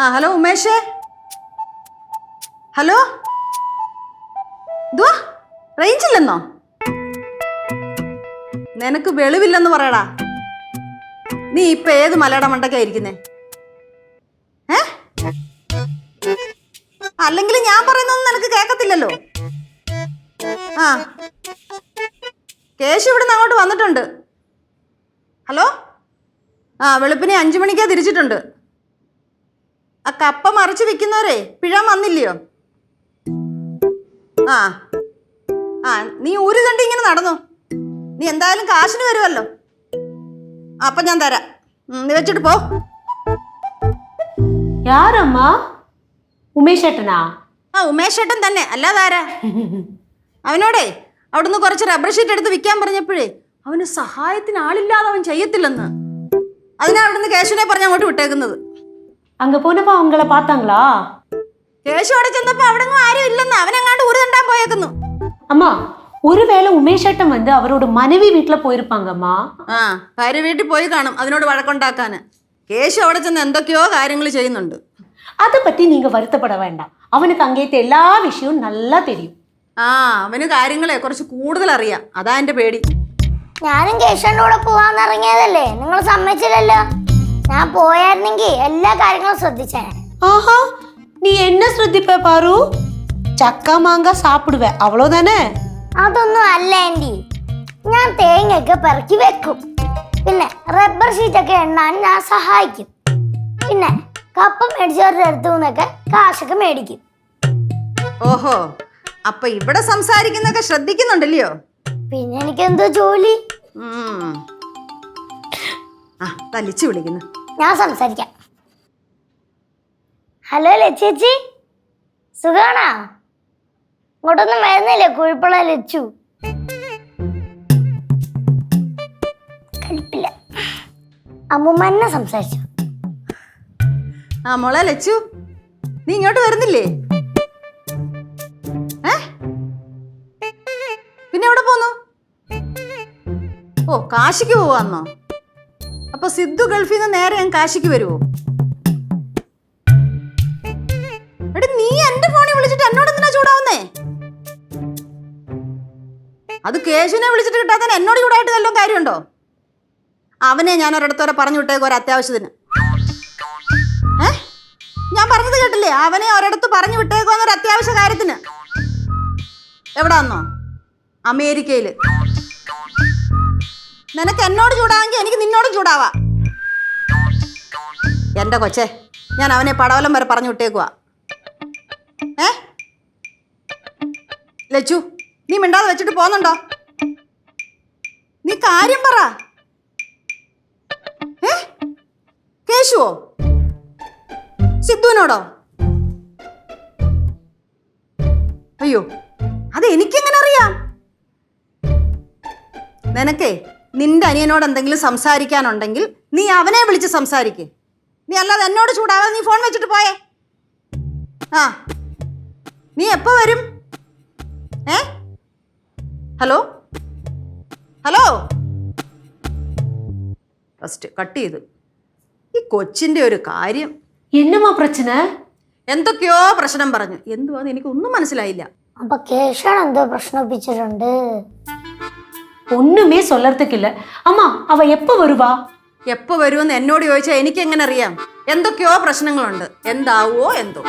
ആ ഹലോ ഉമേഷേ? ഹലോ? എന്തുവാ റേഞ്ച് ഇല്ലെന്നോ നിനക്ക് വെളിവില്ലെന്ന് പറയടാ. നീ ഇപ്പൊ ഏത് മലയുടെ മണ്ടക്കാ ഇരിക്കുന്നേ? ഏ? അല്ലെങ്കിൽ ഞാൻ പറയുന്നൊന്നും നിനക്ക് കേക്കത്തില്ലല്ലോ? ആ. കേശു ഇവിടുന്ന് അങ്ങോട്ട് വന്നിട്ടുണ്ട്. ഹലോ? ആ വെളുപ്പിനെ അഞ്ചു മണിക്കാ തിരിച്ചിട്ടുണ്ട്. ആ കപ്പ മറിച്ച് വിൽക്കുന്നവരെ പിഴാൻ വന്നില്ലയോ ആ ആ നീ ഊര് തണ്ടി ഇങ്ങനെ നടന്നു നീ എന്തായാലും കാശിന് വരുമല്ലോ ആ, അപ്പം ഞാൻ തരാം ഉം, നീ വെച്ചിട്ട് പോ யாரம்மா உமேஷ் ஏட்டனா ആ ഉമേഷ് ഏട്ടൻ തന്നെ അല്ലാതെ ആരാ അവനോടേ അവിടുന്ന് കുറച്ച് റബ്ബർ ഷീറ്റ് എടുത്ത് വിൽക്കാൻ പറഞ്ഞപ്പോഴേ അവന് സഹായത്തിന് ആളില്ലാതെ അവൻ ചെയ്യത്തില്ലെന്ന് അതിനാ അവിടുന്ന് കേശുവിനെ പറഞ്ഞ് അങ്ങോട്ട് വിട്ടേക്കുന്നത് அங்க போனப்ப அவங்கள பார்த்தாங்களா കേശു അവിടെ ചെന്നപ്പോ അവിടെ ആരും ഇല്ലെന്ന് അവനെങ്ങാണ്ട് ഊര് തണ്ടാൻ പോയേക്കുന്നു அம்மா ஒருவேளை உமேஷ் ஏட்டன் வந்து அவரோட மனைவி வீட்டுல போயிருப்பாங்கம்மா ആ ഭാര്യ വീട്ടിൽ പോയി കാണും അതിനോട് വഴക്കുണ്ടാക്കാന് കേശു അവിടെ ചെന്ന് എന്തൊക്കെയോ കാര്യങ്ങൾ ചെയ്യുന്നുണ്ട് அதை பத்தி நீங்க வருத்தப்பட வேண்டாம் அவனுக்கு அங்கேத்த எல்லா விஷயமும் நல்லா தெரியும் ആ അവന് കാര്യങ്ങളെ കുറച്ച് കൂടുതൽ അറിയാം അതാ എന്റെ പേടി ഞാനും കേശവന്റെ കൂടെ പോവാന്ന് ഇറങ്ങിയതല്ലേ നിങ്ങൾ സമ്മതിച്ചില്ലല്ലോ ഞാൻ പോയായിരുന്നെങ്കിൽ എല്ലാ കാര്യങ്ങളും ശ്രദ്ധിച്ചേ. ആഹാ നീ എന്നെ ஸ்ருதிப்ப പാറു? ചക്ക മാങ്ക സാപ്പിടുവേ അവളോ തന്നെ? അതൊന്നും അല്ല ആന്റി. ഞാൻ തേങ്ങയൊക്കെ പെറുക്കി വെക്കും. പിന്നെ റബ്ബർ ഷീറ്റ് ഒക്കെ എണ്ണാൻ ഞാൻ സഹായിക്കും. പിന്നെ കപ്പ മേടിച്ചവരുടെ അടുത്തു നിന്നൊക്കെ കാശൊക്കെ മേടിക്കും. ഓഹോ അപ്പൊ ഇവിടെ സംസാരിക്കുന്നൊക്കെ ശ്രദ്ധിക്കുന്നുണ്ടല്ലോ പിന്നെ എനിക്ക് എന്തോ ജോലി ആ തലിച്ചു വിളിക്കുന്നു. ഞാൻ സംസാരിക്കാം. ഹലോ ലച്ചേച്ചി സുഖാണോ? ഇങ്ങോട്ടൊന്നും വരുന്നില്ലേ? കുഴിപ്പുള്ള ലച്ചു. കലിപ്പില്ല. അമ്മുമ്മന്നെ സംസാരിച്ചു. ആ മോളെ ലച്ചു നീ ഇങ്ങോട്ട് വരുന്നില്ലേ? പിന്നെ എവിടെ പോന്നു? ഓ കാശിക്ക് പോവാന്നോ? അപ്പൊ സിദ്ധു ഗൾഫിൽ നിന്ന് നേരെ ഞാൻ കാശിക്ക് വരുമോ നീ എന്റെ ഫോണിൽ വിളിച്ചിട്ട് എന്നോട് എന്തിനാ ചൂടാവുന്നേ? അത് കേശുവിനെ വിളിച്ചിട്ട് കിട്ടാത്ത എന്നോട് ചൂടായിട്ട് നല്ല കാര്യമുണ്ടോ? അവനെ ഞാൻ ഒരിടത്തോടെ പറഞ്ഞു വിട്ടേക്ക് ഒരു അത്യാവശ്യത്തിന്. ഞാൻ പറഞ്ഞത് കേട്ടില്ലേ? അവനെ ഒരിടത്ത് പറഞ്ഞു വിട്ടേക്കോന്നൊരു അത്യാവശ്യ കാര്യത്തിന്. എവിടാന്നോ? അമേരിക്കയിൽ. നിനക്ക് എന്നോട് ചൂടാവെങ്കിൽ എനിക്ക് നിന്നോട് ചൂടാവാ. എന്റെ കൊച്ചെ ഞാൻ അവനെ പടവലം വരെ പറഞ്ഞു വിട്ടേക്കുവാ. ഏ? ലച്ചു നീ മിണ്ടാതെ വെച്ചിട്ട് പോന്നുണ്ടോ നീ കാര്യം പറ. കേശുവോ? സിദ്ധുവിനോടോ? അയ്യോ അത് എനിക്കെങ്ങനെ അറിയാം? നിനക്കേ നിന്റെ അനിയനോട് എന്തെങ്കിലും സംസാരിക്കാനുണ്ടെങ്കിൽ നീ അവനെ വിളിച്ച് സംസാരിക്ക്. നീ അല്ലാതെ എന്നോട് ചൂടാവാതെ നീ ഫോൺ വെച്ചിട്ട് പോയേ. ആ. നീ എപ്പോ വരും? ഏ? ഹലോ? ഹലോ? ഫസ്റ്റ് കട്ട് ചെയ്തു. ഈ കൊച്ചിന്റെ ഒരു കാര്യം. എന്നുമാ പ്രശ്ന? എന്തൊക്കെയോ പ്രശ്നം പറഞ്ഞു. എന്തുവാന്ന് എനിക്കൊന്നും മനസ്സിലായില്ല. അപ്പൊ കേശവൻ എന്തോ പ്രശ്നം ഒപ്പിച്ചിട്ടുണ്ട്. ഒന്നുമേ സൊല്ലർത്തിക്കില്ല. അമ്മ അവ എപ്പോ വരുവാ? എപ്പോ വരുമെന്ന് എന്നോട് ചോദിച്ചാൽ എനിക്ക് എങ്ങനെ അറിയാം? എന്തൊക്കെയോ പ്രശ്നങ്ങളുണ്ട്. എന്താവോ എന്തോ.